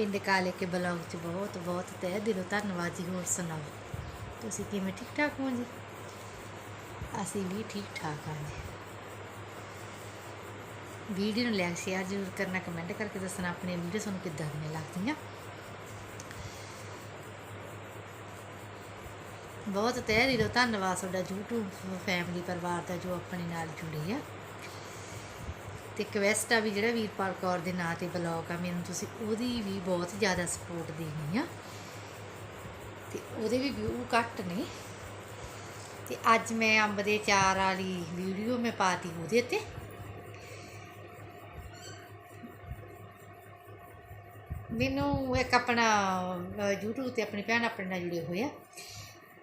ਪਿੰਡ ਕਾਲੇ ਕੇ ਬਲੌਗ 'ਚ ਬਹੁਤ ਬਹੁਤ ਤਹਿ ਦਿਲੋਂ ਧੰਨਵਾਦ ਜੀ, ਹੋਰ ਸੁਣਾਓ? ਤੁਸੀਂ ਕਿਵੇਂ ਠੀਕ ਠਾਕ ਹੋ ਜੀ? ਅਸੀਂ ਵੀ ਠੀਕ ਠਾਕ ਹਾਂ ਜੀ। ਵੀਡੀਓ ਨੂੰ ਲਾਈਕ, ਸ਼ੇਅਰ ਜ਼ਰੂਰ ਕਰਨਾ, ਕਮੈਂਟ ਕਰਕੇ ਦੱਸਣਾ ਆਪਣੀ ਵੀਡੀਓ ਤੁਹਾਨੂੰ ਕਿੱਦਾਂ ਦੀਆਂ ਲੱਗਦੀਆਂ? ਬਹੁਤ ਤਹਿ ਦਿਲੋਂ ਧੰਨਵਾਦ ਤੁਹਾਡਾ, YouTube ਫੈਮਿਲੀ ਪਰਿਵਾਰ ਦਾ ਜੋ ਆਪਣੇ ਨਾਲ ਜੁੜੀ ਆ। ਤੇ ਕਵੈਸਟ ਆ ਵੀ ਜਿਹੜਾ ਵੀਰਪਾਲ ਕੌਰ ਦੇ ਨਾਂ ਤੇ ਬਲੌਗ ਆ ਮੈਨੂੰ ਤੁਸੀਂ ਉਹਦੀ ਵੀ ਬਹੁਤ ਜ਼ਿਆਦਾ ਸਪੋਰਟ ਦੇਣੀ ਆ। ਤੇ ਉਹਦੇ ਵੀ ਵਿਊ ਘੱਟ ਨੇ। ਤੇ ਅੱਜ ਮੈਂ ਅੰਬ ਦੇ ਚਾਰ ਵਾਲੀ ਵੀਡੀਓ ਮੈਂ ਪਾਤੀ ਉਹਦੇ ਤੇ ਮੈਨੂੰ ਇੱਕ ਆਪਣਾ ਅਹ, YouTube ਤੇ ਆਪਣੀ ਭੈਣ ਆਪਣੇ ਨਾਲ ਜੁੜੇ ਹੋਏ ਆ।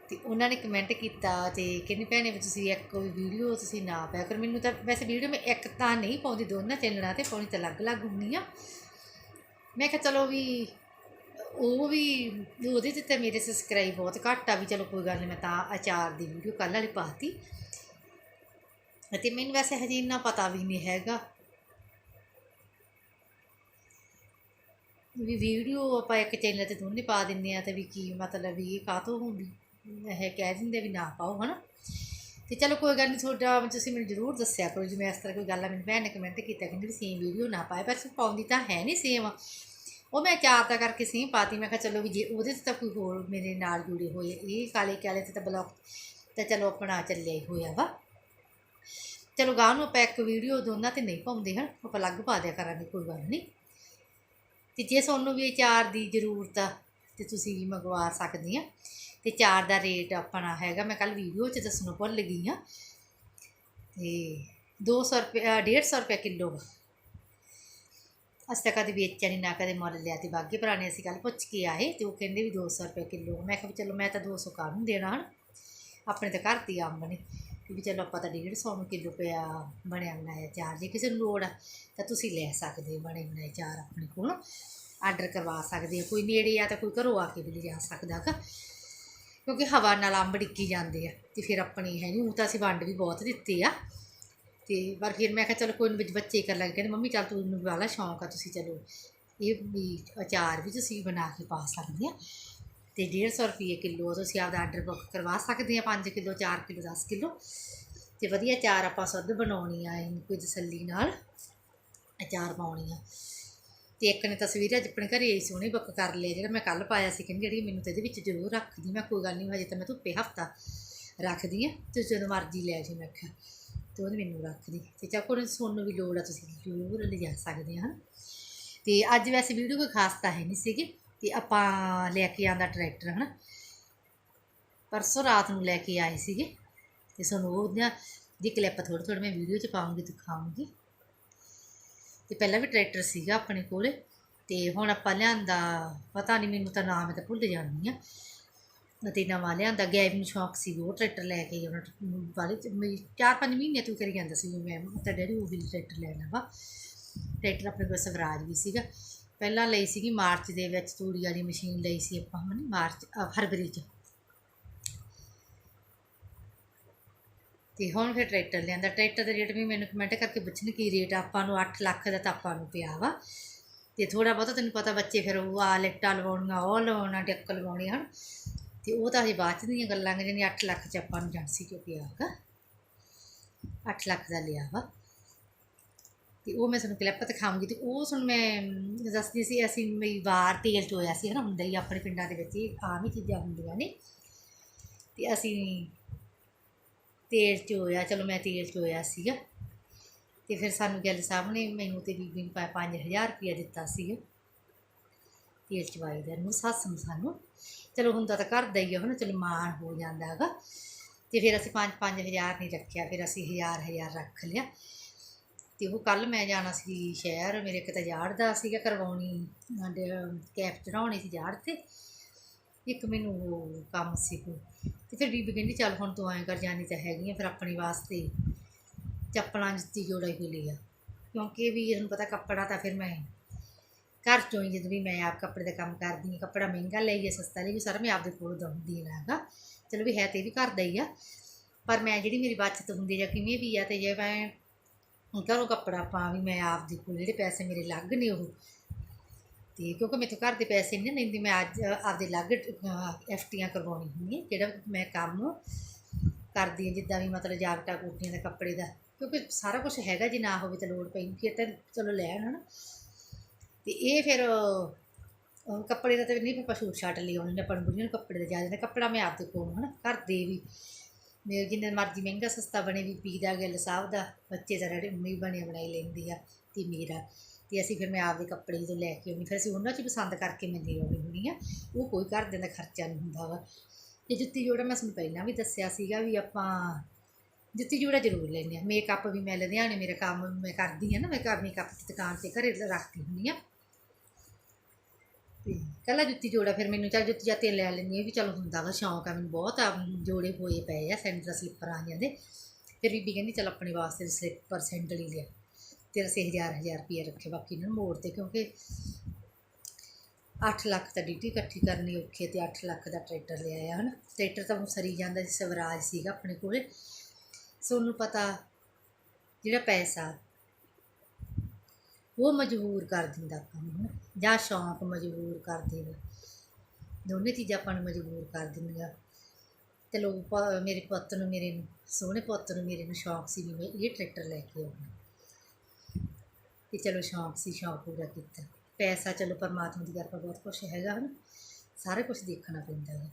ਤੇ ਉਹਨਾਂ ਨੇ ਕਮੈਂਟ ਕੀਤਾ ਤੇ ਕਹਿੰਦੀ, ਭੈਣੇ, ਵੀ ਤੁਸੀਂ ਇੱਕ ਕੋਈ ਵੀਡੀਓ ਤੁਸੀਂ ਨਾ ਪਾਇਆ ਕਰ। ਮੈਨੂੰ ਤਾਂ ਵੈਸੇ ਵੀਡੀਓ ਮੈਂ ਇੱਕ ਤਾਂ ਨਹੀਂ ਪਾਉਂਦੀ, ਦੋਨਾਂ ਚੈਨਲਾਂ ਤੇ ਪਾਉਣੀ ਤਾਂ ਅਲੱਗ-ਅਲੱਗ ਹੁੰਦੀ ਆ। ਮੈਂ ਕਿਹਾ, ਚਲੋ ਵੀ ਉਹ ਵੀ, ਉਹਦੇ ਤੇ ਤਾਂ ਮੇਰੇ ਸਬਸਕ੍ਰਾਈਬ ਬਹੁਤ ਘੱਟ ਆ ਵੀ ਚਲੋ ਕੋਈ ਗੱਲ ਨਹੀਂ ਮੈਂ ਤਾਂ ਅਚਾਰ ਦੀ ਵੀਡੀਓ ਕੱਲ੍ਹ ਵਾਲੀ ਪਾਤੀ ਅਤੇ ਮੈਨੂੰ ਵੈਸੇ ਹਜੇ ਇੰਨਾ ਪਤਾ ਵੀ ਨਹੀਂ ਹੈਗਾ ਵੀ ਵੀਡੀਓ ਆਪਾਂ ਇੱਕ ਚੈਨਲ ਤੇ ਦੋਨੇ ਪਾ ਦਿੰਦੇ ਆ ਤੇ ਵੀ ਕੀ ਮਤਲਬ ਵੀ ਇਹ ਕਾਹਤੋਂ ਹੁੰਦੀ। ਇਹ ਕਹਿ ਦਿੰਦੇ ਵੀ ਨਾ ਪਾਓ, ਹਨਾ? ਤੇ ਚਲੋ ਕੋਈ ਗੱਲ ਨਹੀਂ ਤੁਹਾਡਾ ਤੁਸੀਂ ਮੈਨੂੰ ਜ਼ਰੂਰ ਦੱਸਿਆ ਕਰੋ, ਜਿਵੇਂ ਇਸ ਤਰ੍ਹਾਂ ਕੋਈ ਗੱਲ ਆ, ਮੈਨੂੰ ਭੈਣ ਨੇ ਕਮੈਂਟ ਕੀਤਾ ਕਹਿੰਦੀ ਵੀ ਸੇਮ ਵੀਡੀਓ ਨਾ ਪਾਏ ਪਰ ਪਾਉਂਦੀ ਤਾਂ ਹੈ ਨਹੀਂ ਸੇਮ ਉਹ ਮੈਂ ਚਾਰ ਦਾ ਕਰਕੇ ਸੇਮ ਪਾਤੀ, ਮੈਂ ਕਿਹਾ ਚਲੋ ਵੀ ਜੇ ਉਹਦੇ ਤੇ ਤਾਂ ਕੋਈ ਹੋਰ ਮੇਰੇ ਨਾਲ ਜੁੜੇ ਹੋਏ ਇਹ ਕਾਲੇ ਕਾਲੇ ਤੇ ਤਾਂ ਬਲੌਗ ਤਾਂ ਚਲੋ ਆਪਣਾ ਚੱਲਿਆ ਹੀ ਹੋਇਆ ਵਾ। ਚਲੋ ਗਾਹ ਨੂੰ ਆਪਾਂ ਇੱਕ ਵੀਡੀਓ ਦੋਨਾਂ ਤੇ ਨਹੀਂ ਪਾਉਂਦੇ, ਹਨ? ਆਪਾਂ ਅਲੱਗ ਪਾ ਦਿਆ ਕਰਾਂਗੇ, ਕੋਈ ਗੱਲ ਨਹੀਂ ਤੇ ਜੇ ਤੁਹਾਨੂੰ ਵੀ ਇਹ ਚਾਰ ਦੀ ਜ਼ਰੂਰਤ ਆ, ਤੇ ਤੁਸੀਂ ਵੀ ਮੰਗਵਾ ਸਕਦੇ ਆ। ਤੇ ਚਾਰ ਦਾ ਰੇਟ ਆਪਣਾ ਹੈਗਾ, ਮੈਂ ਕੱਲ ਵੀਡੀਓ 'ਚ ਦੱਸਣੋਂ ਭੁੱਲ ਗਈ ਆ ਤੇ 200 ਰੁਪਏ 150 ਰੁਪਏ ਕਿਲੋ ਵਾ। ਅਸੀਂ ਤਾਂ ਕਦੇ ਵੇਚਿਆ ਨਹੀਂ ਨਾ ਕਦੇ ਮੁੱਲ ਲਿਆ ਤੇ ਬਾਗੇ ਪੁਰਾਣੇ ਅਸੀਂ ਕੱਲ ਪੁੱਛ ਕੇ ਆਏ ਤੇ ਉਹ ਕਹਿੰਦੇ ਵੀ 200 ਰੁਪਏ ਕਿਲੋ ਮੈਂ ਕਿਹਾ ਵੀ ਚਲੋ ਮੈਂ ਤਾਂ 200 ਕਾਹਨੂੰ ਦੇਣਾ ਹਨ। ਆਪਣੇ ਤਾਂ ਘਰ ਦੀ ਅੰਬ ਨੇ। ਵੀ ਚਲੋ ਆਪਾਂ ਤਾਂ 150 ਨੂੰ ਕਿਲੋ ਪਿਆ ਬਣਿਆ ਬਣਾਇਆ ਚਾਰ ਜੇ ਕਿਸੇ ਨੂੰ ਲੋੜ ਆ, ਤਾਂ ਤੁਸੀਂ ਲੈ ਸਕਦੇ ਬਣੇ ਬਣਾਏ ਚਾਰ ਆਪਣੇ ਕੋਲ। ਆਰਡਰ ਕਰਵਾ ਸਕਦੇ ਹੋ, ਕੋਈ ਨੇੜੇ ਆ ਤਾਂ ਕੋਈ ਘਰੋਂ ਆ ਕੇ ਵੀ ਲਿਜਾ ਸਕਦਾ ਗਾ ਕਿਉਂਕਿ ਹਵਾ ਨਾਲ ਅੰਬ ਡਿੱਗੀ ਜਾਂਦੇ ਆ ਤੇ ਫਿਰ ਆਪਣੀ ਹੈ ਨਹੀਂ ਉਹ ਤਾਂ ਅਸੀਂ ਵੰਡ ਵੀ ਬਹੁਤ ਦਿੱਤੇ ਆ। ਤੇ ਪਰ ਫਿਰ ਮੈਂ ਕਿਹਾ ਚਲੋ ਕੋਈ ਨਹੀਂ ਬੱਚੇ ਕਰ ਲੱਗ ਕਹਿੰਦੇ ਮੰਮੀ ਚੱਲ ਤੂੰ ਨੂੰ ਵਾਲਾ ਸ਼ੌਂਕ ਆ ਤੁਸੀਂ ਚਲੋ। ਇਹ ਵੀ ਅਚਾਰ ਵੀ ਤੁਸੀਂ ਬਣਾ ਕੇ ਪਾ ਸਕਦੇ ਆ ਤੇ 150 ਰੁਪਏ ਕਿਲੋ ਤੁਸੀਂ ਆਪਦਾ ਆਰਡਰ ਬੁੱਕ ਕਰਵਾ ਸਕਦੇ ਆ 5 ਕਿਲੋ 4 ਕਿਲੋ 10 ਕਿਲੋ। ਤੇ ਵਧੀਆ ਅਚਾਰ ਆਪਾਂ ਸੁੱਧ ਬਣਾਉਣੀ ਆ, ਇਹਨੂੰ ਕੋਈ ਤਸੱਲੀ ਨਾਲ ਅਚਾਰ ਪਾਉਣੀ ਆ। ਤੇ ਇੱਕ ਨੇ ਤਸਵੀਰ ਅੱਜ ਆਪਣੇ ਘਰੇ ਆਈ ਸੋਹਣੀ ਬੁੱਕ ਕਰ ਲਿਆ ਜਿਹੜਾ ਮੈਂ ਕੱਲ ਪਾਇਆ ਸੀ, ਕਹਿੰਦੀ ਜਿਹੜੀ ਮੈਨੂੰ ਤੇ ਇਹਦੇ ਵਿੱਚ ਜ਼ਰੂਰ ਰੱਖਦੀ, ਮੈਂ ਕੋਈ ਗੱਲ ਨਹੀਂ ਹਜੇ ਤਾਂ ਮੈਂ ਧੁੱਪੇ ਹਫਤਾ ਰੱਖਦੀ ਆ, ਤੇ ਜਦੋਂ ਮਰਜ਼ੀ ਲੈ ਜੀ ਮੈਂ ਕਿਹਾ, ਤੇ ਉਹਨੇ ਮੈਨੂੰ ਰੱਖਦੀ, ਤੇ ਚਾਹ ਕੋਈ ਸੋਨੂੰ ਵੀ ਲੋੜ ਆ, ਤੁਸੀਂ ਜ਼ਰੂਰ ਲਿਜਾ ਸਕਦੇ ਹਾਂ ਤੇ ਅੱਜ ਵੈਸੇ ਵੀਡੀਓ ਕੋਈ ਖਾਸ ਤਾਂ ਹੈ ਨਹੀਂ ਸੀਗੀ, ਤੇ ਆਪਾਂ ਲੈ ਕੇ ਆਂਦਾ ਟਰੈਕਟਰ, ਹਨਾ? ਪਰਸੋਂ ਰਾਤ ਨੂੰ ਲੈ ਕੇ ਆਏ ਸੀਗੇ, ਤੇ ਸਾਨੂੰ ਉਹਦੀਆਂ, ਦੀ ਕਲਿੱਪ ਥੋੜ੍ਹੀ ਥੋੜ੍ਹੀ ਮੈਂ ਵੀਡੀਓ 'ਚ ਪਾਉਂਗੀ, ਦਿਖਾਉਂਗੀ। ਤੇ ਪਹਿਲਾਂ ਵੀ ਟਰੈਕਟਰ ਸੀਗਾ ਆਪਣੇ ਕੋਲ, ਤੇ ਹੁਣ ਆਪਾਂ ਲਿਆਂਦਾ, ਪਤਾ ਨਹੀਂ ਮੈਨੂੰ ਤਾਂ ਨਾਮ ਤਾਂ ਭੁੱਲ ਜਾਂਦੀ ਆ। ਅਤੇ ਨਵਾਂ ਲਿਆਂਦਾ ਗੈਬ ਨੂੰ ਸ਼ੌਕ ਸੀ ਉਹ ਟਰੈਕਟਰ ਲੈ ਕੇ ਉਹਨਾਂ ਵਾਲੇ ਚ ਵੀ ਚਾਰ ਪੰਜ ਮਹੀਨੇ ਤੋਂ ਕਰੀ ਜਾਂਦਾ ਸੀ, ਮੈਂ ਤਾਂ ਡੈਡੀ ਉਹ ਵੀ ਟਰੈਕਟਰ ਲੈਣਾ ਵਾ। ਟਰੈਕਟਰ ਆਪਣੇ ਕੋਲ ਸਵਰਾਜ ਵੀ ਸੀਗਾ। ਪਹਿਲਾਂ ਲਈ ਸੀਗੀ ਮਾਰਚ ਦੇ ਵਿੱਚ, ਤੂੜੀ ਵਾਲੀ ਮਸ਼ੀਨ ਲਈ ਸੀ ਆਪਾਂ, ਹਨਾ, ਮਾਰਚ ਫਰਵਰੀ 'ਚ। ਤੇ ਹੁਣ ਫਿਰ ਟਰੈਕਟਰ ਲਿਆਂਦਾ। ਟਰੈਕਟਰ ਦਾ ਰੇਟ ਵੀ ਮੈਨੂੰ ਕਮੈਂਟ ਕਰਕੇ ਪੁੱਛਣ ਕੀ ਰੇਟ ਆਪਾਂ ਨੂੰ 8 ਲੱਖ ਦਾ ਤਾਂ ਆਪਾਂ ਨੂੰ ਪਿਆ ਵਾ। ਤੇ ਥੋੜਾ ਬਹੁਤਾ ਤੈਨੂੰ ਪਤਾ ਬੱਚੇ ਫਿਰ ਉਹ ਆ ਲਿਫਟਾਂ ਲਵਾਉਣੀਆਂ, ਉਹ ਲਵਾਉਣਾ, ਡੈਕ ਲਵਾਉਣੀ ਹਨ। ਤੇ ਉਹ ਤਾਂ ਅਸੀਂ ਬਾਅਦ 'ਚ ਦੀਆਂ ਗੱਲਾਂ ਨੇ ਜਿਹੜੀਆਂ 8 ਲੱਖ 'ਚ ਆਪਾਂ ਨੂੰ ਏਜੰਸੀ ਕਿਉਂ ਪਿਆ ਹੈਗਾ। 8 ਲੱਖ ਦਾ ਲਿਆ ਵਾ। ਤੇ ਉਹ ਮੈਂ ਤੁਹਾਨੂੰ ਕਲਿੱਪ ਦਿਖਾਉਂਗੀ ਤੇ ਉਹ ਸੁਣ ਮੈਂ ਦੱਸਦੀ ਸੀ, ਅਸੀਂ ਮੇਰੀ ਵਾਰ ਤੇਲ ਚੋਇਆ ਸੀ ਹਨਾ, ਹੁੰਦਾ ਹੀ ਆਪਣੇ ਪਿੰਡਾਂ ਦੇ ਵਿੱਚ ਇਹ ਆਮ ਹੀ ਚੀਜ਼ਾਂ ਹੁੰਦੀਆਂ ਨੇ। ਤੇ ਅਸੀਂ ਤੇਲ ਚੋਇਆ ਚਲੋ ਮੈਂ ਤੇਲ ਚੋਇਆ ਸੀਗਾ। ਤੇ ਫਿਰ ਸਾਨੂੰ ਗੱਲ ਸਾਹਮਣੇ ਮੈਨੂੰ ਤੇ ਬੀਬੀ ਨੂੰ ਪਾ 5000 ਰੁਪਇਆ ਦਿੱਤਾ ਸੀਗਾ। ਤੇਲ ਚਵਾਈ ਦਾ ਨੂੰ ਸੱਸ ਨੂੰ ਸਾਨੂੰ। ਚਲੋ ਹੁੰਦਾ ਤਾਂ ਘਰ ਦਾ ਹੀ ਆ ਹਨਾ ਚਲੋ ਮਾਣ ਹੋ ਜਾਂਦਾ ਹੈਗਾ। ਤੇ ਫਿਰ ਅਸੀਂ 5 5000 ਨਹੀਂ ਰੱਖਿਆ, ਫਿਰ ਅਸੀਂ 1000 1000 ਰੱਖ ਲਿਆ। ਤੇ ਉਹ ਕੱਲ ਮੈਂ ਜਾਣਾ ਸੀ ਸ਼ਹਿਰ, ਮੇਰੇ ਕਿਤੇ ਜਾੜ ਦਾ ਸੀਗਾ ਕਰਵਾਉਣੀ ਡ- ਕੈਪ ਚੜਾਉਣੀ ਸੀ ਜਾੜ ਤੇ। ਇੱਕ ਮੈਨੂੰ ਉਹ ਕੰਮ ਸੀ ਕੋਈ ਤੇ ਫਿਰ ਬੀਬੀ ਕਹਿੰਦੀ ਚੱਲ ਹੁਣ ਤੂੰ ਐਂ ਕਰ ਜਾਣੀ ਤਾਂ ਹੈਗੀ ਆ, ਫਿਰ ਆਪਣੇ ਵਾਸਤੇ ਚੱਪਲਾਂ ਜੁੱਤੀ ਜੋੜਾ ਹੀ ਲਿਆ ਕਿਉਂਕਿ ਵੀ ਤੁਹਾਨੂੰ ਪਤਾ ਕੱਪੜਾ ਤਾਂ ਫਿਰ ਮੈਂ ਘਰ ਚੋਂ ਹੀ ਜਦੋਂ ਵੀ ਮੈਂ ਆਪ ਕੱਪੜੇ ਦਾ ਕੰਮ ਕਰਦੀ ਹਾਂ, ਕੱਪੜਾ ਮਹਿੰਗਾ ਲਈਏ ਸਸਤਾ ਲਈਏ ਸਾਰਾ ਮੈਂ ਆਪਦੇ ਕੋਲ ਦਮ ਦਉਂਦੀ ਹੈਗਾ। ਚਲੋ ਵੀ ਹੈ ਤੇ ਵੀ ਘਰ ਦਾ ਹੀ ਆ। ਪਰ ਮੈਂ ਜਿਹੜੀ ਮੇਰੀ ਬਚਤ ਹੁੰਦੀ ਜਾਂ ਕਿਵੇਂ ਵੀ ਆ ਤੇ ਜੇ ਮੈਂ ਘਰੋਂ ਕੱਪੜਾ ਪਾ ਵੀ ਮੈਂ ਆਪਦੇ ਕੋਲ ਜਿਹੜੇ ਪੈਸੇ ਮੇਰੇ ਲੱਗ ਨੇ ਉਹ ਤੇ ਕਿਉਂਕਿ ਮੇਰੇ ਤੋਂ ਘਰ ਦੇ ਪੈਸੇ ਨਹੀਂ ਨਾ ਲੈਂਦੀ, ਮੈਂ ਅੱਜ ਆਪਦੇ ਅਲੱਗ ਐਫਟੀਆਂ ਕਰਵਾਉਣੀ ਹੁੰਦੀਆਂ ਜਿਹੜਾ ਮੈਂ ਕੰਮ ਕਰਦੀ ਹਾਂ, ਜਿੱਦਾਂ ਵੀ ਮਤਲਬ ਜਾਕਟਾ ਕੋਟੀਆਂ ਦਾ, ਕੱਪੜੇ ਦਾ, ਕਿਉਂਕਿ ਸਾਰਾ ਕੁਝ ਹੈਗਾ, ਜੇ ਨਾ ਹੋਵੇ ਤਾਂ ਲੋੜ ਪਈ, ਫਿਰ ਤਾਂ ਚਲੋ ਲੈਣ ਹਨਾ ਤੇ ਇਹ ਫਿਰ ਕੱਪੜੇ ਦਾ ਤਾਂ ਨਹੀਂ, ਫਿਰ ਪਸ਼ੂ ਛਾਟ ਲਈ ਉਹਨੇ, ਆਪਾਂ ਨੂੰ ਬੁੜੀਆਂ ਨੂੰ ਕੱਪੜੇ ਦਾ ਜ਼ਿਆਦਾ ਤਾਂ ਕੱਪੜਾ ਮੈਂ ਆਪਦੇ ਕੋਲ ਹਨਾ, ਘਰ ਦੇ ਵੀ। ਮੇਰੇ ਜਿੰਨਾ ਮਰਜ਼ੀ ਮਹਿੰਗਾ ਸਸਤਾ ਬਣੇ, ਵੀ ਪੀ ਦਾ ਗਿੱਲ ਸਾਹਿਬ ਦਾ, ਬੱਚੇ ਦਾ ਰੈਡੀ ਮੰਮੀ ਬਣੇ, ਬਣਾਈ ਲੈਂਦੀ ਆ, ਤੇ ਮੇਰਾ। ਤੇ ਅਸੀਂ ਫਿਰ ਮੈਂ ਆਪਦੇ ਕੱਪੜੇ ਜਦੋਂ ਲੈ ਕੇ ਆਉਂਦੀ, ਫਿਰ ਅਸੀਂ ਉਹਨਾਂ 'ਚ ਪਸੰਦ ਕਰਕੇ ਮੈਂ ਲੈ ਆਉਂਦੀ ਹੁੰਦੀ ਆ ਉਹ ਕੋਈ ਘਰ ਦੇ ਦਾ ਖਰਚਾ ਨਹੀਂ ਹੁੰਦਾ ਵਾ। ਤੇ ਜੁੱਤੀ ਜੋੜਾ ਮੈਂ ਤੁਹਾਨੂੰ ਪਹਿਲਾਂ ਵੀ ਦੱਸਿਆ ਸੀਗਾ ਵੀ ਆਪਾਂ ਜੁੱਤੀ ਜੋੜਾ ਜ਼ਰੂਰ ਲੈਂਦੇ ਆ ਮੇਕਅਪ ਵੀ ਮੈਂ ਲੁਧਿਆਣੇ ਮੇਰਾ ਕੰਮ ਮੈਂ ਕਰਦੀ ਆ ਨਾ, ਮੈਂ ਘਰ ਮੇਕਅਪ ਦੀ ਦੁਕਾਨ ਤੇ ਘਰੇ ਰੱਖਦੀ ਹੁੰਦੀ ਆ ਤੇ ਕੱਲਾ ਜੁੱਤੀ ਜੋੜਾ ਫਿਰ ਮੈਨੂੰ ਚੱਲ ਜੁੱਤੀ ਜਾਤੇ ਲੈ ਲੈਂਦੀ ਆ ਵੀ ਚਲੋ ਹੁੰਦਾ ਵਾ, ਸ਼ੌਂਕ ਆ ਮੈਨੂੰ ਬਹੁਤ ਆ, ਜੋੜੇ ਹੋਏ ਪਏ ਆ, ਸੈਂਡਲ ਸਲਿੱਪਰ ਆ ਜਾਂਦੇ। ਫਿਰ ਬੀਬੀ ਕਹਿੰਦੀ ਚੱਲ ਆਪਣੇ ਵਾਸਤੇ ਸਲਿੱਪਰ, ਸੈਂਡਲ ਹੀ ਲਿਆ। ਤੇਰਾ ਅਸੀਂ ਹਜ਼ਾਰ ਹਜ਼ਾਰ ਰੁਪਏ ਰੱਖੇ ਬਾਕੀ ਇਹਨਾਂ ਨੂੰ ਮੋੜ ਤੇ, ਕਿਉਂਕਿ 8 ਲੱਖ ਤਾਂ ਡਿਊਟੀ ਇਕੱਠੀ ਕਰਨੀ ਔਖੀ ਹੈ ਤੇ 8 ਲੱਖ ਦਾ ਟਰੈਕਟਰ ਲਿਆ ਆ, ਹਨ? ਟਰੈਕਟਰ ਤਾਂ ਹੁਣ ਸਰੀ ਜਾਂਦਾ ਸੀ, ਸਵਰਾਜ ਸੀਗਾ ਆਪਣੇ ਕੋਲੇ। ਸੋਨੂੰ ਪਤਾ ਜਿਹੜਾ ਪੈਸਾ ਉਹ ਮਜਬੂਰ ਕਰ ਦਿੰਦਾ ਆਪਾਂ ਨੂੰ, ਹਨਾ। ਜਾਂ ਸ਼ੌਂਕ ਮਜਬੂਰ ਕਰ ਦੇਗਾ ਦੋਨੇ ਚੀਜ਼ਾਂ ਆਪਾਂ ਨੂੰ ਮਜਬੂਰ ਕਰ ਦਿੰਦੀਆਂ। ਤੇ ਲੋਕ ਪ- ਮੇਰੇ ਪੁੱਤ ਨੂੰ, ਮੇਰੇ ਨੂੰ ਸੋਹਣੇ ਪੁੱਤ ਨੂੰ, ਮੇਰੇ ਨੂੰ ਸ਼ੌਂਕ ਸੀ ਵੀ ਮੈਂ ਇਹ ਟਰੈਕਟਰ ਲੈ ਕੇ ਆਉਣਾ। ਤੇ ਚਲੋ ਸ਼ੌਂਕ ਸੀ, ਸ਼ੌਂਕ ਪੂਰਾ ਕੀਤਾ। ਪੈਸਾ ਚਲੋ ਪਰਮਾਤਮਾ ਦੀ ਕਿਰਪਾ ਬਹੁਤ ਕੁਛ ਹੈਗਾ ਹਨ। ਸਾਰੇ ਕੁਝ ਦੇਖਣਾ ਪੈਂਦਾ ਹੈ।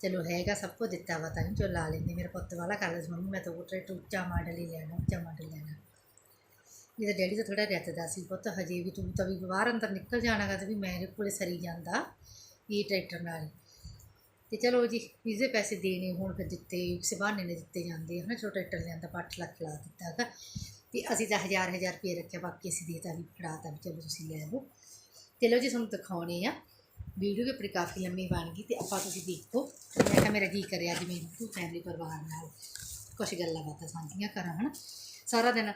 ਚਲੋ ਹੈਗਾ ਸਭ ਕੁਝ ਦਿੱਤਾ ਵਾ ਤਾਂ ਹੀ ਜੋ ਲਾ ਲੈਂਦੇ। ਮੇਰਾ ਪੁੱਤ ਵਾਲਾ ਕਰਦਾ ਸੀ ਮੰਮੀ ਮੈਂ ਤਾਂ ਉਹ ਟਰੈਕਟਰ, ਉੱਚਾ ਮਾਡਲ ਹੀ ਲੈਣਾ, ਉੱਚਾ ਮਾਡਲ ਲੈਣਾ। ਇਹਦਾ ਡੈਡੀ ਤਾਂ ਥੋੜਾ ਰੱਤਦਾ ਸੀ। ਪੁੱਤ, ਹਜੇ ਵੀ ਤੂੰ ਤਾਂ ਵੀ ਬਾਹਰ ਅੰਦਰ ਨਿਕਲ ਜਾਣਾਗਾ ਤੇ ਵੀ ਮੇਰੇ ਕੋਲੇ ਸਰੀ ਜਾਂਦਾ ਇਹ ਟਰੈਕਟਰ ਨਾਲ। ਹੀ। ਤੇ ਚਲੋ ਜੀ, ਵੀਜ਼ੇ ਪੈਸੇ ਦੇਣੇ ਹੁਣ ਫਿਰ ਦਿੱਤੇ ਕਿਸੇ ਬਹਾਨੇ ਨੇ ਦਿੱਤੇ ਜਾਂਦੇ ਹਨ ਛੋਟਾ ਟਰੈਕਟਰ ਲਿਆਂਦਾ 8 ਲੱਖ ਲਾ ਦਿੱਤਾ ਹੈਗਾ। ਤੇ ਅਸੀਂ ਤਾਂ ਹਜ਼ਾਰ ਹਜ਼ਾਰ ਰੁਪਏ ਰੱਖਿਆ, ਬਾਕੀ ਅਸੀਂ ਦੇਤਾ ਵੀ ਫੜਾਤਾ ਵੀ ਚਲੋ ਤੁਸੀਂ ਲੈ ਲਓ। ਚਲੋ ਜੀ, ਤੁਹਾਨੂੰ ਦਿਖਾਉਣੇ ਆ। ਵੀਡੀਓ ਵੀ ਆਪਣੀ ਕਾਫੀ ਲੰਮੀ ਬਣ ਗਈ ਤੇ ਆਪਾਂ ਤੁਸੀਂ ਦੇਖੋ। ਮੈਂ ਕਿਹਾ, ਮੇਰਾ ਜੀ ਕਰਿਆ ਅੱਜ ਮੈਂ ਤੂੰ ਫੈਮਿਲੀ ਪਰਿਵਾਰ ਨਾਲ ਕੁਝ ਗੱਲਾਂ ਬਾਤਾਂ ਸਾਂਝੀਆਂ ਕਰਾਂ, ਹਨਾ? ਸਾਰਾ ਦਿਨ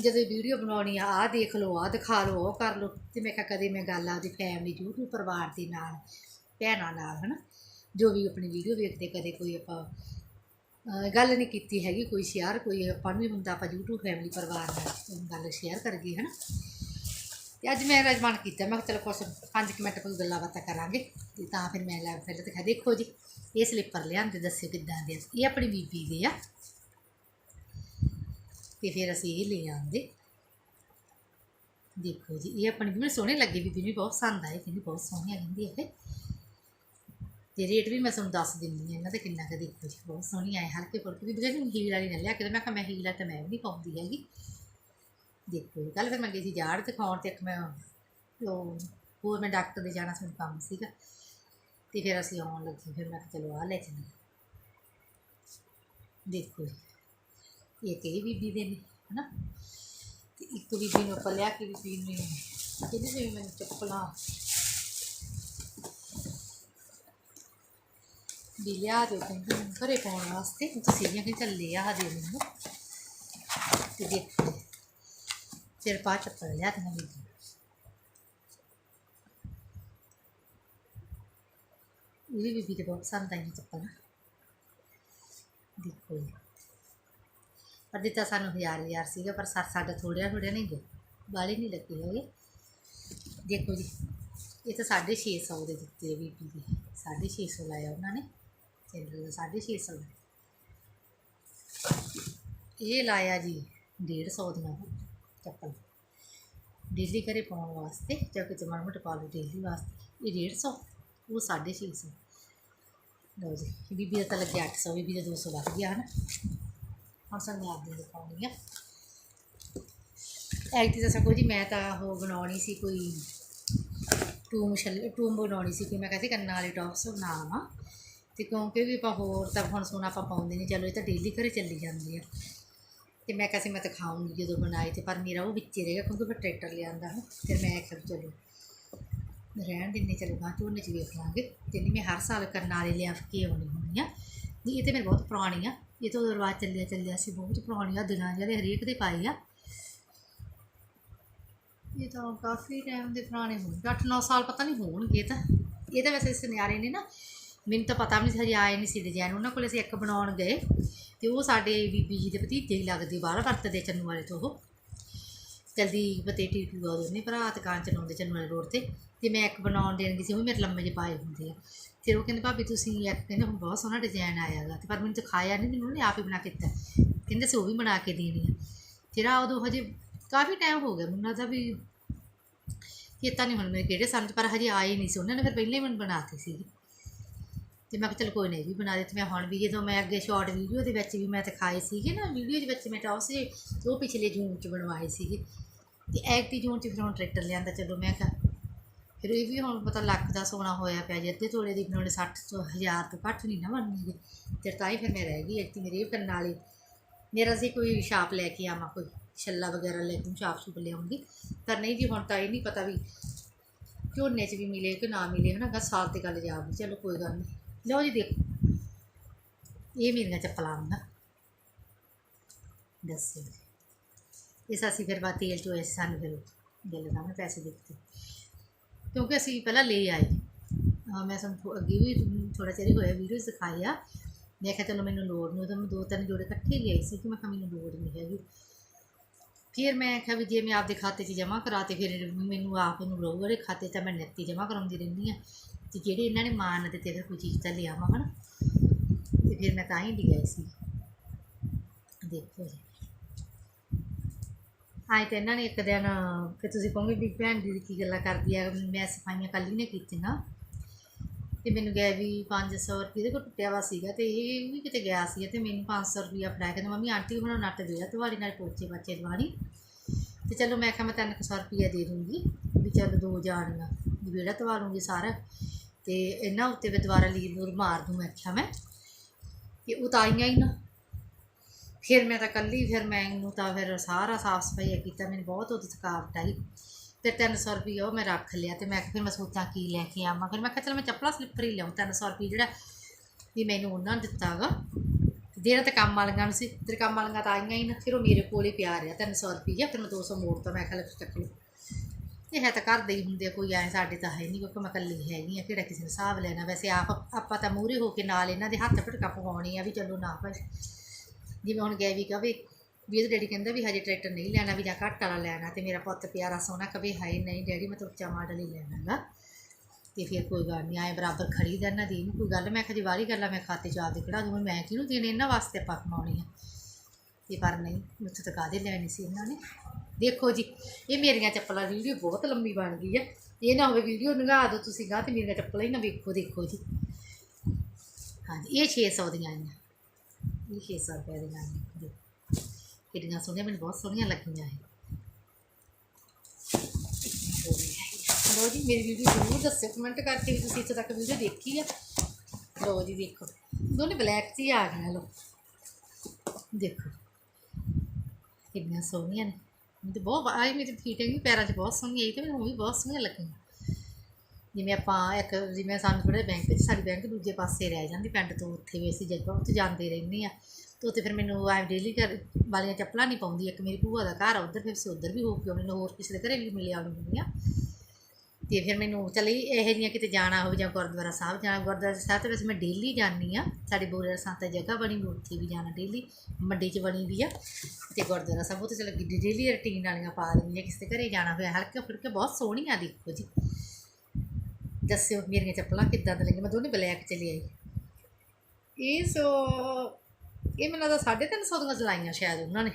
ਜਦੋਂ ਵੀਡੀਓ ਬਣਾਉਣੀ ਆ, ਆਹ ਦੇਖ ਲਓ, ਆਹ ਦਿਖਾ ਲਓ, ਉਹ ਕਰ ਲਓ। ਤੇ ਮੈਂ ਕਿਹਾ, ਕਦੇ ਮੈਂ ਗੱਲ ਆਪਦੀ ਫੈਮਿਲੀ YouTube ਪਰਿਵਾਰ ਦੇ ਨਾਲ, ਭੈਣਾਂ ਨਾਲ, ਹਨਾ? ਜੋ ਵੀ ਆਪਣੀ ਵੀਡੀਓ ਵੇਖਦੇ, ਕਦੇ ਕੋਈ ਆਪਾਂ ਗੱਲ ਨਹੀਂ ਕੀਤੀ ਹੈਗੀ, ਕੋਈ ਸ਼ੇਅਰ ਕੋਈ ਆਪਾਂ ਨੂੰ ਵੀ ਹੁੰਦਾ ਆਪਾਂ YouTube ਫੈਮਿਲੀ ਪਰਿਵਾਰ ਨਾਲ ਗੱਲ ਸ਼ੇਅਰ ਕਰ ਗਏ ਹਨਾ? ਤੇ ਅੱਜ ਮੈਂ ਰਜਮਾਨ ਕੀਤਾ, ਮੈਂ ਕਿਹਾ ਚਲੋ ਕੁਛ ਪੰਜ ਕੁ ਮਿੰਟ ਕੋਈ ਗੱਲਾਂ ਬਾਤਾਂ ਕਰਾਂਗੇ, ਤੇ ਤਾਂ ਫਿਰ ਮੈਂ ਲੈ ਫਿਰ ਦਿਖਾ ਦੇਖੋ ਜੀ, ਇਹ ਸਲਿੱਪਰ ਲਿਆਂਦੇ, ਦੱਸਿਓ ਕਿੱਦਾਂ ਦੇ ਆ। ਇਹ ਆਪਣੀ ਬੀਬੀ ਦੇ ਆ। ਤੇ ਫਿਰ ਅਸੀਂ ਇਹ ਲੈ ਆਂਦੇ ਦੇਖੋ ਜੀ, ਇਹ ਆਪਣੀ ਬੀਬੀ ਨੂੰ ਸੋਹਣੇ ਲੱਗੇ, ਬੀਬੀ ਨੂੰ ਬਹੁਤ ਪਸੰਦ ਆਏ ਕਹਿੰਦੀ ਬਹੁਤ ਸੋਹਣੀਆਂ ਕਹਿੰਦੀ ਇਹ। ਤੇ ਰੇਟ ਵੀ ਮੈਂ ਤੁਹਾਨੂੰ ਦੱਸ ਦਿੰਦੀ ਹਾਂ, ਇਹਨਾਂ ਦਾ ਕਿੰਨਾ ਕੁ ਦੇਖੋ ਜੀ, ਬਹੁਤ ਸੋਹਣੀ ਆਏ ਹਲਕੇ ਫੁਲਕੇ ਵੀ ਬਗੈਰ ਹੀਲ ਵਾਲੀ ਨਾ ਲਿਆ ਕੇ ਮੈਂ ਕਿਹਾ ਮੈਂ ਹੀਲ ਤਾਂ ਮੈਂ ਵੀ ਨਹੀਂ ਪਾਉਂਦੀ ਹੈਗੀ। ਦੇਖੋ ਜੀ ਕੱਲ ਫਿਰ ਮੈਂ ਗਈ ਸੀ ਜਾੜ ਦਿਖਾਉਣ ਤੇ ਇੱਕ ਮੈਂ ਉਹ ਹੋਰ ਮੈਂ ਡਾਕਟਰ ਦੇ ਜਾਣਾ ਸੀ ਕੰਮ ਸੀਗਾ। ਤੇ ਫਿਰ ਅਸੀਂ ਆਉਣ ਲੱਗੇ, ਫਿਰ ਮੈਂ ਕਿਹਾ ਚਲੋ ਆ ਲੈ ਚੱਲੀ ਦੇਖੋ ਜੀ, ਇਹ ਕਈ ਬੀਬੀ ਦੇ ਨੇ, ਹਨਾ? ਤੇ ਇੱਕ ਬੀਬੀ ਨੂੰ ਆਪਾਂ ਲਿਆ ਕੇ ਬੀਬੀ ਨੇ ਕਹਿੰਦੀ ਸੀ ਮੈਨੂੰ ਚੱਪਲਾਂ? ਵੀ ਲਿਆ ਦਿਓ ਕਹਿੰਦੀ ਮੈਨੂੰ ਘਰੇ ਪਾਉਣ ਵਾਸਤੇ ਤੁਸੀਂ ਇਹ ਕਿ ਚੱਲ ਲਿਆ ਦੇ ਮੈਨੂੰ। ਤੇ ਦੇਖੋ, ਫਿਰ ਪਾ ਚੱਪਲ ਲਿਆ ਤੇ ਨਵੀਂ ਇਹ ਵੀ ਬੀਬੀ ਦੇ ਬਹੁਤ ਪਸੰਦ ਆਈ ਚੱਪਲ। ਦੇਖੋ ਜੀ। ਪਰ ਦਿੱਤਾ ਸਾਨੂੰ ਹਜ਼ਾਰ ਹਜ਼ਾਰ ਸੀਗਾ, ਪਰ ਸਾ ਸਾਡਾ ਥੋੜ੍ਹਾ ਥੋੜ੍ਹਾ ਨਹੀਂ ਗਿਆ। ਬਾਲੇ ਨਹੀਂ ਲੱਗੇ ਹੈਗੇ। ਦੇਖੋ ਜੀ, ਇਹ ਤਾਂ 650 ਦੇ ਦਿੱਤੇ ਬੀਬੀ ਦੇ। 650 ਲਾਇਆ ਉਹਨਾਂ ਨੇ। ਸੈਂਡਲ ਦਾ। 650 ਇਹ ਲਾਇਆ ਜੀ 150 ਦੀਆਂ ਚੱਪਲ। ਡੇਲੀ ਘਰੇ ਪਾਉਣ ਵਾਸਤੇ ਜਾਂ ਕਿਤੇ ਮਾੜਾ ਮੋਟਾ ਪਾ ਲਓ ਡੇਲੀ ਵਾਸਤੇ, ਇਹ 150 ਉਹ 650 ਲਓ ਜੀ ਬੀਬੀ ਦਾ ਤਾਂ ਲੱਗਿਆ 800 ਬੀਬੀ ਦਾ 200 ਲੱਗ ਗਿਆ, ਹਨ? ਹੁਣ ਸਾਨੂੰ ਆਪ ਦੀ ਦਿਖਾਉਣੀ ਆ। ਐਕਟੀ ਤਾਂ ਸਕੋ ਜੀ ਮੈਂ ਤਾਂ ਉਹ ਬਣਾਉਣੀ ਸੀ ਕੋਈ ਟੂਮ ਛੱਲ, ਟੂਮ ਬਣਾਉਣੀ ਸੀ ਕਿ ਮੈਂ ਕਹਿੰਦੀ ਕੰਨਾਂ ਵਾਲੇ ਟੌਪਸ ਬਣਾਵਾਂ ਤੇ ਕਿਉਂਕਿ ਵੀ ਆਪਾਂ ਹੋਰ ਤਾਂ ਹੁਣ ਸੋਨਾ ਆਪਾਂ ਪਾਉਂਦੇ ਨਹੀਂ, ਚਲੋ ਇਹ ਤਾਂ ਡੇਲੀ ਘਰੇ ਚੱਲੀ ਜਾਂਦੀ ਆ। ਤੇ ਮੈਂ ਕਿਹਾ ਸੀ ਮੈਂ ਤਾਂ ਖਾਊਂਗੀ ਜਦੋਂ ਬਣਾਈ ਤੇ, ਪਰ ਮੇਰਾ ਉਹ ਵਿੱਚੇ ਗਿਆ ਕਿਉਂਕਿ ਫਿਰ ਟਰੈਕਟਰ ਲਿਆਂਦਾ ਹੈ ਫਿਰ ਮੈਂ ਕਿਹਾ ਚਲੋ ਰਹਿਣ ਦਿੰਦੇ, ਚਲੋ ਗਾਂ ਝੋਨੇ 'ਚ ਵੇਖ ਲਾਂਗੇ। ਤੇ ਨਹੀਂ ਮੈਂ ਹਰ ਸਾਲ ਕਰਨ ਵਾਲੇ ਲਿਆ ਕੇ ਆਉਣੀ ਹੁੰਦੀ ਆ। ਨਹੀਂ, ਇਹ ਤੇ ਮੇਰੇ ਬਹੁਤ ਪੁਰਾਣੀ ਆ। ਇਹ ਤਾਂ ਉਦੋਂ ਰਿਵਾਜ ਚੱਲਿਆ ਚੱਲਿਆ ਸੀ, ਬਹੁਤ ਪੁਰਾਣੀ ਆ, ਦਿਨਾਂ ਜਿਹੜੇ ਹਰੇਕ ਦੇ ਪਾਏ ਆ। ਇਹ ਤਾਂ ਕਾਫੀ ਟਾਈਮ ਦੇ ਪੁਰਾਣੇ ਹੋਣਗੇ 8-9 ਸਾਲ ਪਤਾ ਨਹੀਂ ਹੋਣਗੇ ਇਹ ਤਾਂ। ਇਹ ਤਾਂ ਵੈਸੇ ਸੁਨਿਆਰੇ ਨੇ ਨਾ ਮੈਨੂੰ ਤਾਂ ਪਤਾ ਵੀ ਨਹੀਂ ਸੀ ਹਜੇ ਆਏ ਨਹੀਂ ਸੀ ਡਿਜ਼ਾਈਨ ਉਹਨਾਂ ਕੋਲ ਅਸੀਂ ਇੱਕ ਬਣਾਉਣ ਗਏ ਤੇ ਉਹ ਸਾਡੇ ਬੀਬੀ ਜੀ ਦੇ ਭਤੀਜੇ ਹੀ ਲੱਗਦੇ ਬਾਹਰ ਵਰਤਦੇ ਚੰਨੂ ਵਾਲੇ ਤੋਂ ਉਹ। ਜਲਦੀ ਬਤੇ ਟੀਟੂ ਆ ਦੋਨੇ ਭਰਾ ਦੁਕਾਨ ਚਲਾਉਂਦੇ ਚੰਨਵਾਲੇ ਰੋਡ ਤੇ। ਤੇ ਮੈਂ ਇੱਕ ਬਣਾਉਣ ਦੇਣ ਗਈ ਸੀ, ਉਹ ਮੇਰੇ ਲੰਮੇ ਜਿਹੇ ਪਾਏ ਹੁੰਦੇ ਆ। ਫਿਰ ਉਹ ਕਹਿੰਦੇ, ਭਾਬੀ ਤੁਸੀਂ ਇੱਕ ਕਹਿੰਦੇ, ਹੁਣ ਬਹੁਤ ਸੋਹਣਾ ਡਿਜ਼ਾਈਨ ਆਇਆਗਾ ਤੇ ਪਰ ਮੈਨੂੰ ਦਿਖਾਇਆ ਨਹੀਂ ਮੈਨੂੰ ਉਹਨੇ ਆਪ ਹੀ ਬਣਾ ਕੇ ਦਿੱਤਾ। ਕਹਿੰਦੇ ਸੀ ਉਹ ਵੀ ਬਣਾ ਕੇ ਦੇਣੀ ਆ। ਜਿਹੜਾ ਉਦੋਂ ਹਜੇ ਕਾਫੀ ਟਾਈਮ ਹੋ ਗਿਆ ਮੈਨੂੰ ਲੱਗਦਾ ਵੀ ਇਹ ਤਾਂ ਨਹੀਂ ਹੁਣ ਮੇਰੇ ਕਿਹੜੇ ਸੰਨ ਪਰ ਹਜੇ ਆਏ ਨਹੀਂ ਸੀ। ਉਹਨਾਂ ਨੇ ਫਿਰ ਪਹਿਲਾਂ ਹੀ ਮੈਨੂੰ ਬਣਾਤੀ ਸੀ ਤੇ ਮੈਂ ਕਿਹਾ ਚਲ ਕੋਈ ਨਹੀਂ ਵੀ ਬਣਾ ਦੇ ਤੇ ਮੈਂ ਹੁਣ ਵੀ ਜਦੋਂ ਮੈਂ ਅੱਗੇ ਸ਼ਾਰਟ ਵੀਡੀਓ ਦੇ ਵਿੱਚ ਵੀ ਮੈਂ ਦਿਖਾਏ ਸੀਗੇ ਨਾ, ਵੀਡੀਓ ਦੇ ਵਿੱਚ ਮੈਂ ਟੌਪ ਸੀ ਉਹ ਪਿਛਲੇ ਜੂਨ 'ਚ ਬਣਵਾਏ ਸੀਗੇ। ਤੇ ਐਕਟੀ ਜੂਨ 'ਚ ਫਿਰ ਹੁਣ ਟਰੈਕਟਰ ਲਿਆਂਦਾ, ਚਲੋ ਮੈਂ ਕਿਹਾ ਫਿਰ ਇਹ ਵੀ ਹੁਣ ਪਤਾ ਲੱਖ ਦਾ ਸੋਨਾ ਹੋਇਆ ਪਿਆ, ਜੇ ਅੱਧੇ ਤੋਲੇ ਦੀ ਬਣਾਉਣੇ 60 ਤੋਂ ਹਜ਼ਾਰ ਤੋਂ ਘੱਟ ਨਹੀਂ ਨਾ ਬਣਨਗੇ ਤੇ ਤਾਂ ਹੀ ਫਿਰ ਮੈਂ ਰਹਿ ਗਈ ਐਕਟੀ ਮੇਰੇ ਫਿਰ ਕਰਨ ਵਾਲੀ। ਮੇਰਾ ਸੀ ਕੋਈ ਸ਼ਾਪ ਲੈ ਕੇ ਆਵਾਂ, ਕੋਈ ਛੱਲਾ ਵਗੈਰਾ ਲੈ ਕੇ ਸ਼ਾਪ ਸ਼ੂਪ ਲਿਆਉਂਗੀ। ਪਰ ਨਹੀਂ ਜੀ, ਹੁਣ ਤਾਂ ਇਹ ਨਹੀਂ ਪਤਾ ਵੀ ਝੋਨੇ 'ਚ ਵੀ ਮਿਲੇ ਕਿ ਨਾ ਮਿਲੇ, ਹਨਾ ਗਾ ਸਾਲ ਤੇ ਗੱਲ ਜਾਵੇ ਚਲੋ ਕੋਈ ਗੱਲ ਨਹੀਂ ਲਓ ਜੀ ਦੇਖੋ। ਇਹ ਮੇਰੀਆਂ ਚੱਪਲਾਂ ਹੁੰਦਾ ਦੱਸੋ ਇਸ ਅਸੀਂ ਫਿਰ ਬਾਅਦ ਤੇਲ ਚੋਏ ਸਾਨੂੰ ਫਿਰ ਗੱਲ ਦਾ ਮੈਂ ਪੈਸੇ ਦਿੱਤੇ। ਕਿਉਂਕਿ ਅਸੀਂ ਪਹਿਲਾਂ ਲੈ ਆਏ। ਮੈਂ ਤੁਹਾਨੂੰ ਅੱਗੇ ਵੀ ਥੋੜਾ ਚਿਰ ਹੋਇਆ ਵੀਡੀਓ ਦਿਖਾਈ ਆ। ਮੈਂ ਕਿਹਾ ਚਲੋ ਮੈਨੂੰ ਲੋੜ ਨਹੀਂ, ਉਦੋਂ ਮੈਂ ਦੋ ਤਿੰਨ ਜੋੜੇ ਇਕੱਠੇ ਲਿਆਈ ਸੀ ਕਿ ਮੈਂ ਕਿਹਾ ਮੈਨੂੰ ਲੋੜ ਨਹੀਂ ਹੈਗੀ। ਫਿਰ ਮੈਂ ਕਿਹਾ ਵੀ ਜੇ ਮੈਂ ਆਪਦੇ ਖਾਤੇ 'ਚ ਜਮ੍ਹਾਂ ਕਰਾ ਕਰਾਤੇ ਫਿਰ ਮੈਨੂੰ ਆਪ ਨੂੰ ਰਹੂਗਾ ਦੇ ਖਾਤੇ 'ਚ ਤਾਂ ਮੈਂ ਨੱਤੀ ਜਮ੍ਹਾਂ ਕਰਾਉਂਦੀ ਰਹਿੰਦੀ ਆ। ਤੇ ਜਿਹੜੇ ਇਹਨਾਂ ਨੇ ਮਾਨ ਦਿੱਤੇ ਫਿਰ ਕੋਈ ਚੀਜ਼ ਤਾਂ ਲਿਆਵਾਂ, ਹਨਾ? ਤੇ ਫਿਰ ਮੈਂ ਤਾਂ ਹੀ ਲਿਆਈ ਸੀ। ਦੇਖੋ ਜੀ। ਆਏ ਤੇ ਇਹਨਾਂ ਨੇ ਇੱਕ ਦਿਨ ਕਿ ਤੁਸੀਂ ਕਹੋਗੇ ਵੀ ਭੈਣ ਦੀ ਕੀ ਗੱਲਾਂ ਕਰਦੀ ਆ, ਮੈਂ ਸਫਾਈਆਂ ਕੱਲ੍ਹ ਹੀ ਨੇ ਕੀਤੀਆਂ। ਤੇ ਮੈਨੂੰ ਗਿਆ ਵੀ 500 ਰੁਪਏ ਦੇ ਕੋਲ ਟੁੱਟਿਆ ਵਾ ਸੀਗਾ ਤੇ ਇਹ ਵੀ ਕਿਤੇ ਗਿਆ ਸੀ ਤੇ ਮੈਨੂੰ 500 ਰੁਪਇਆ ਫੜਾ ਕੇ ਤੇ ਮੰਮੀ, ਆਂਟੀ ਉਹਨਾਂ ਨੂੰ ਨੱਟ ਦੇ ਆ ਤੁਹਾਡੀ ਨਾਲ ਪੋਚੇ ਬੱਚੇ ਦਵਾਣੀ ਤੇ ਚਲੋ ਮੈਂ ਕਿਹਾ ਮੈਂ 300 ਰੁਪਇਆ ਦੇ ਦੂੰਗੀ, ਵੀ ਚੱਲ ਦੋ ਜਾਣੀਆਂ, ਵੀ ਜਿਹੜਾ ਤਵਾ ਲੂੰਗੀ ਸਾਰਾ। ਤੇ ਇਹਨਾਂ ਉੱਤੇ ਵੀ ਦੁਬਾਰਾ ਲੀਰ ਨੂਰ ਮਾਰ ਦੂੰ ਮੈਂ ਆਖਿਆ ਮੈਂ ਅਤੇ ਉਹ ਤਾਂ ਆਈਆਂ ਹੀ ਨਾ। ਫਿਰ ਮੈਂ ਤਾਂ ਕੱਲੀ ਫਿਰ ਮੈਂ ਇਹਨੂੰ ਤਾਂ ਫਿਰ ਸਾਰਾ ਸਾਫ਼ ਸਫ਼ਾਈ ਕੀਤਾ, ਮੈਨੂੰ ਬਹੁਤ ਉਹਦੀ ਥਕਾਵਟ ਆਈ। ਤੇ 300 ਰੁਪਏ ਉਹ ਮੈਂ ਰੱਖ ਲਿਆ ਤੇ ਮੈਂ ਕਿਹਾ ਫਿਰ ਮੈਂ ਸੋਚਾਂ ਕੀ ਲੈ ਕੇ ਆਵਾਂ। ਫਿਰ ਮੈਂ ਕਿਹਾ ਚਲ ਮੈਂ ਚੱਪਲਾਂ ਸਲਿੱਪਰ ਹੀ ਲਿਆਉਂ 300 ਰੁਪਏ ਜਿਹੜਾ ਵੀ ਮੈਨੂੰ ਉਹਨਾਂ ਨੇ ਦਿੱਤਾ ਗਾ। ਜਿਹੜਾ ਤਾਂ ਕੰਮ ਵਾਲੀਆਂ ਨੂੰ ਸੀ ਤੇ ਕੰਮ ਵਾਲੀਆਂ ਤਾਂ ਆਈਆਂ ਹੀ ਨਾ, ਫਿਰ ਉਹ ਮੇਰੇ ਕੋਲ ਹੀ ਪਿਆ ਰਿਹਾ 300 ਰੁਪਏ ਫਿਰ ਮੈਂ 200 ਮੋੜ ਤਾਂ ਮੈਂ ਕਿਹਾ ਲੈ ਚੱਕ ਲਓ ਇਹ ਹੈ ਤਾਂ ਘਰ ਦੇ ਹੀ ਹੁੰਦੇ ਆ, ਕੋਈ ਐ ਸਾਡੇ ਤਾਂ ਹੈ ਨਹੀਂ ਕਿਉਂਕਿ ਮੈਂ ਇਕੱਲੀ ਹੈਗੀ ਆ ਕਿਹੜਾ ਕਿਸੇ ਨੂੰ ਹਿਸਾਬ ਲੈਣਾ। ਵੈਸੇ ਆਪ ਆਪਾਂ ਤਾਂ ਮੂਹਰੇ ਹੋ ਕੇ ਨਾਲ ਇਹਨਾਂ ਦੇ ਹੱਥ ਭਟਕਾ ਪਵਾਉਣੀ ਆ ਵੀ ਚਲੋ ਨਾ ਭਾਈ ਜਿਵੇਂ ਹੁਣ ਗਏ ਵੀ ਕਵੇ ਵੀ ਇਹਦੇ ਡੈਡੀ ਕਹਿੰਦਾ ਵੀ ਹਜੇ ਟਰੈਕਟਰ ਨਹੀਂ ਲੈਣਾ ਵੀ ਜਾਂ ਘੱਟ ਵਾਲਾ ਲੈਣਾ ਤੇ ਮੇਰਾ ਪੁੱਤ ਪਿਆਰਾ ਸੋਹਣਾ ਕਵੇ ਹਾਏ ਨਹੀਂ ਡੈਡੀ ਮੈਂ ਤਾਂ ਉੱਚਾ ਮਾਡਲ ਹੀ ਲੈਣਾ ਗਾ। ਤੇ ਫਿਰ ਕੋਈ ਗੱਲ ਨਹੀਂ ਆਏ ਬਰਾਬਰ ਖੜੀ ਦਾ ਇਹਨਾਂ ਦੀ ਨਹੀਂ ਕੋਈ ਗੱਲ ਮੈਂ ਕਿਹਾ ਜੀ ਵਾਰੀ ਗੱਲਾਂ ਮੈਂ ਖਾਤੇ 'ਚ ਆਪਦੇ ਕਢਾ ਦੂੰਗੀ ਮੈਂ ਕਿਹਨੂੰ ਦੇਣੇ ਇਹਨਾਂ ਵਾਸਤੇ ਆਪਾਂ ਕਮਾਉਣੀ ਆ। ਤੇ ਪਰ ਨਹੀਂ ਮੁੱਥੇ ਤਾਂ ਕਾਹਦੇ ਲੈਣੀ ਸੀ ਇਹਨਾਂ ਨੇ? ਦੇਖੋ ਜੀ, ਇਹ ਮੇਰੀਆਂ ਚੱਪਲਾਂ ਦੀ ਵੀਡੀਓ ਬਹੁਤ ਲੰਮੀ ਬਣ ਗਈ ਆ। ਇਹ ਨਾ ਹੋਵੇ ਵੀਡੀਓ ਨਗਾ ਦਿਓ ਤੁਸੀਂ ਗਾ ਤੇ ਮੇਰੀਆਂ ਚੱਪਲਾਂ ਹੀ ਨਾ ਵੇਖੋ, ਦੇਖੋ ਜੀ। ਹਾਂਜੀ, ਇਹ 600 ਦੀਆਂ ਆਈਆਂ। ਇਹ 600 ਰੁਪਏ ਦੀਆਂ ਆਈਆਂ ਕਿੰਨੀਆਂ ਸੋਹਣੀਆਂ, ਮੈਨੂੰ ਬਹੁਤ ਸੋਹਣੀਆਂ ਲੱਗੀਆਂ ਇਹ। ਲੋ ਜੀ, ਮੇਰੀ ਵੀਡੀਓ ਜ਼ਰੂਰ ਦੱਸਿਓ, ਕਮੈਂਟ ਕਰਕੇ ਵੀ ਤੁਸੀਂ ਇੱਥੇ ਤੱਕ ਵੀਡੀਓ ਦੇਖੀ ਆ। ਲੋ ਜੀ, ਦੇਖੋ। ਦੋਨੇ ਬਲੈਕ 'ਚ ਹੀ ਆ ਗਏ ਲੋ ਦੇਖੋ। ਕਿੰਨੀਆਂ ਸੋਹਣੀਆਂ ਨੇ। ਤੇ ਬਹੁਤ ਆਈ ਮੇਰੀ ਫਿਟਿੰਗ ਵੀ ਪੈਰਾਂ 'ਚ ਬਹੁਤ ਸੋਹਣੀ ਆਈ ਤੇ ਮੈਨੂੰ ਉਹ ਵੀ ਬਹੁਤ ਸੋਹਣੀਆਂ ਲੱਗੀਆਂ ਜਿਵੇਂ ਆਪਾਂ ਇੱਕ ਜਿਵੇਂ ਸਾਨੂੰ ਥੋੜੇ ਬੈਂਕ 'ਚ ਸਾਡੀ ਬੈਂਕ ਦੂਜੇ ਪਾਸੇ ਰਹਿ ਜਾਂਦੀ ਪਿੰਡ ਤੋਂ ਉੱਥੇ ਵੀ ਅਸੀਂ ਜਗ੍ਹਾ ਉੱਥੇ ਜਾਂਦੇ ਰਹਿੰਦੇ ਆ ਤੇ ਉੱਥੇ ਫਿਰ ਮੈਨੂੰ ਆ ਡੇਲੀ ਕਰ ਵਾਲੀਆਂ ਚੱਪਲਾਂ ਨਹੀਂ ਪਾਉਂਦੀ ਇੱਕ ਮੇਰੀ ਭੂਆ ਦਾ ਘਰ ਆ ਉੱਧਰ ਫਿਰ ਅਸੀਂ ਉੱਧਰ ਵੀ ਹੋ ਕੇ ਆਉਂਦੇ ਹੋਰ ਕਿਸੇ ਦੇ ਘਰੇ ਵੀ ਮਿਲਿਆ ਹੁੰਦੀਆਂ ਤੇ ਫਿਰ ਮੈਨੂੰ ਚਲੀ ਇਹ ਜਿਹੀਆਂ ਕਿਤੇ ਜਾਣਾ ਹੋਵੇ ਜਾਂ ਗੁਰਦੁਆਰਾ ਸਾਹਿਬ ਜਾਣਾ ਗੁਰਦੁਆਰਾ ਸਾਹਿਬ ਤੇ ਵੈਸੇ ਮੈਂ ਡੇਲੀ ਜਾਂਦੀ ਆ ਸਾਡੇ ਬੋਰੇ ਸੰਤ ਜਗ੍ਹਾ ਬਣੀ ਵੀ ਉੱਥੇ ਵੀ ਜਾਣਾ ਡੇਲੀ ਮੰਡੀ 'ਚ ਬਣੀ ਵੀ ਆ। ਤੇ ਗੁਰਦੁਆਰਾ ਸਾਹਿਬ ਉੱਥੇ ਚਲ ਡੇਲੀ ਰੁਟੀਨ ਵਾਲੀਆਂ ਪਾ ਦਿੰਦੀ ਆ ਕਿਸੇ ਦੇ ਘਰੇ ਜਾਣਾ ਹੋਇਆ ਹਲਕੇ ਫੁਲਕੇ ਬਹੁਤ ਸੋਹਣੀਆਂ ਦੇਖੋ ਜੀ। ਦੱਸਿਓ ਮੇਰੀਆਂ ਚੱਪਲਾਂ ਕਿੱਦਾਂ ਦੀਆਂ ਲੱਗੀਆਂ, ਮੈਂ ਦੋਨੇ ਬਲੈਕ ਚ ਲਈ ਆਈ ਇਹ ਸੋ, ਇਹ ਮੈਨੂੰ ਲੱਗਦਾ ਸਾਢੇ ਤਿੰਨ ਸੌ ਦੀਆਂ ਚਲਾਈਆਂ ਸ਼ਾਇਦ ਉਹਨਾਂ ਨੇ।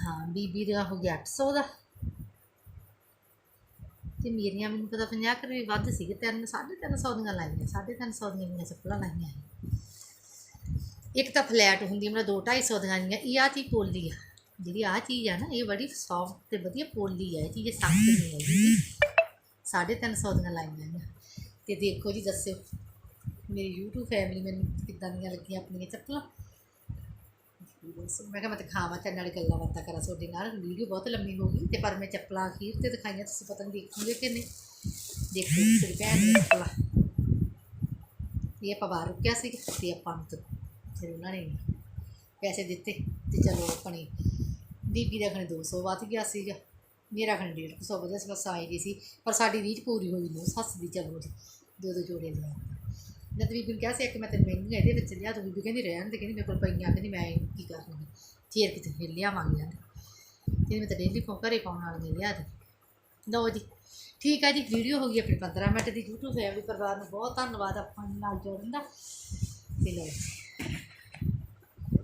ਹਾਂ, ਬੀਬੀ ਦਾ ਹੋ ਗਿਆ 800 ਦਾ। ਤੇ ਮੇਰੀਆਂ ਮੈਨੂੰ ਪਤਾ 50 ਕੁ ਰੁਪਏ ਵੱਧ ਸੀਗੇ, ਤਿੰਨ, ਸਾਢੇ ਤਿੰਨ ਸੌ ਦੀਆਂ ਲਾਈਆਂ, ਸਾਢੇ ਤਿੰਨ ਸੌ ਦੀਆਂ ਮੇਰੀਆਂ ਚੱਪਲਾਂ ਲਾਈਆਂ ਸੀ। ਇੱਕ ਤਾਂ ਫਲੈਟ ਹੁੰਦੀ ਮੈਨੂੰ ਦੋ ਢਾਈ ਸੌ ਦੀਆਂ ਆਈਆਂ, ਇਹ ਆ ਚੀਜ਼ ਪੋਲੀ ਆ। ਜਿਹੜੀ ਆ ਚੀਜ਼ ਆ ਨਾ, ਇਹ ਬੜੀ ਸੌਫਟ ਤੇ ਵਧੀਆ ਪੋਲੀ ਆ, ਇਹ ਚੀਜ਼ ਸਖਤ ਨਹੀਂ ਹੈਗੀ ਸਾਢੇ ਤਿੰਨ ਸੌ ਦੀਆਂ ਲਾਈਆਂ ਨੇ ਤੇ ਦੇਖੋ ਜੀ, ਦੱਸਿਓ, ਮੇਰੀ YouTube ਫੈਮਿਲੀ ਮੈਨੂੰ ਕਿੱਦਾਂ ਦੀਆਂ ਲੱਗੀਆਂ ਆਪਣੀਆਂ ਚੱਪਲਾਂ? ਮੈਂ ਕਿਹਾ ਮੈਂ ਤੇ ਖਾਵਾਂ ਤੇ ਨਾਲੇ ਗੱਲਾਂ ਬਾਤਾਂ ਕਰਾਂ, ਤੁਹਾਡੇ ਨਾਲ। ਵੀਡੀਓ ਬਹੁਤ ਲੰਮੀ ਹੋ ਗਈ ਤੇ ਪਰ ਮੈਂ ਚੱਪਲਾਂ ਅਖੀਰ ਤੇ ਦਿਖਾਈਆਂ, ਤੁਸੀਂ ਪਤਾ ਨਹੀਂ ਦੇਖੋਗੇ ਕਿ ਨਹੀਂ। ਦੇਖੋ ਜੀ ਤੇਰੀ ਦੀਆਂ ਚੱਪਲਾਂ। ਇਹ ਆਪਾਂ ਬਾਹਰ ਰੁਕਿਆ ਸੀ ਤੇ ਆਪਾਂ ਨੂੰ ਫਿਰ ਉਹਨਾਂ ਨੇ ਪੈਸੇ ਦਿੱਤੇ ਤੇ ਚਲੋ ਆਪਣੀ ਬੀਬੀ ਦਾ ਖਣੇ 200 ਵੱਧ ਗਿਆ ਸੀਗਾ। ਮੇਰਾ ਖਣੇ 150 ਵਧਿਆ ਸੀ, ਬਸ ਆਈ ਗਈ ਸੀ। ਪਰ ਸਾਡੀ ਰੀਝ ਪੂਰੀ ਹੋਈ ਨਹੀਂ, ਸੱਸ ਦੀ ਚਲੋ ਜੀ ਦੋ ਦੋ ਜੋੜੇ ਲਿਆ ਜਦ ਬੀਬੀ ਨੂੰ ਕਿਹਾ ਸੀ ਕਿ ਮੈਂ ਤੈਨੂੰ ਮਹਿੰਗੀ ਇਹਦੇ ਵਿੱਚ ਲਿਆ, ਤੂੰ ਬੀਬੀ ਕਹਿੰਦੀ ਰਹਿਣ ਦੇ, ਕਹਿੰਦੀ ਮੇਰੇ ਕੋਲ ਪਈਆਂ, ਕਹਿੰਦੀ ਮੈਂ ਕੀ ਕਰਨੀ ਫੇਰ ਕਿਤੇ ਫਿਰ ਲਿਆਵਾਂਗੇ ਆਂਦੇ ਤੇ ਮੈਂ ਤਾਂ ਡੇਲੀ ਫੋਨ ਘਰੇ ਪਾਉਣ ਵਾਲੀ ਲਿਆ ਦੇ ਲਓ ਜੀ, ਠੀਕ ਹੈ ਜੀ, ਵੀਡੀਓ ਹੋ ਗਈ ਆਪਣੀ 15 ਮਿੰਟ ਦੀ। YouTube ਫੈਮਿਲੀ ਪਰਿਵਾਰ ਨੂੰ ਬਹੁਤ ਧੰਨਵਾਦ, ਆਪਾਂ ਨਾਲ ਜੋੜਨ ਦਾ। ਤੇ ਲਓ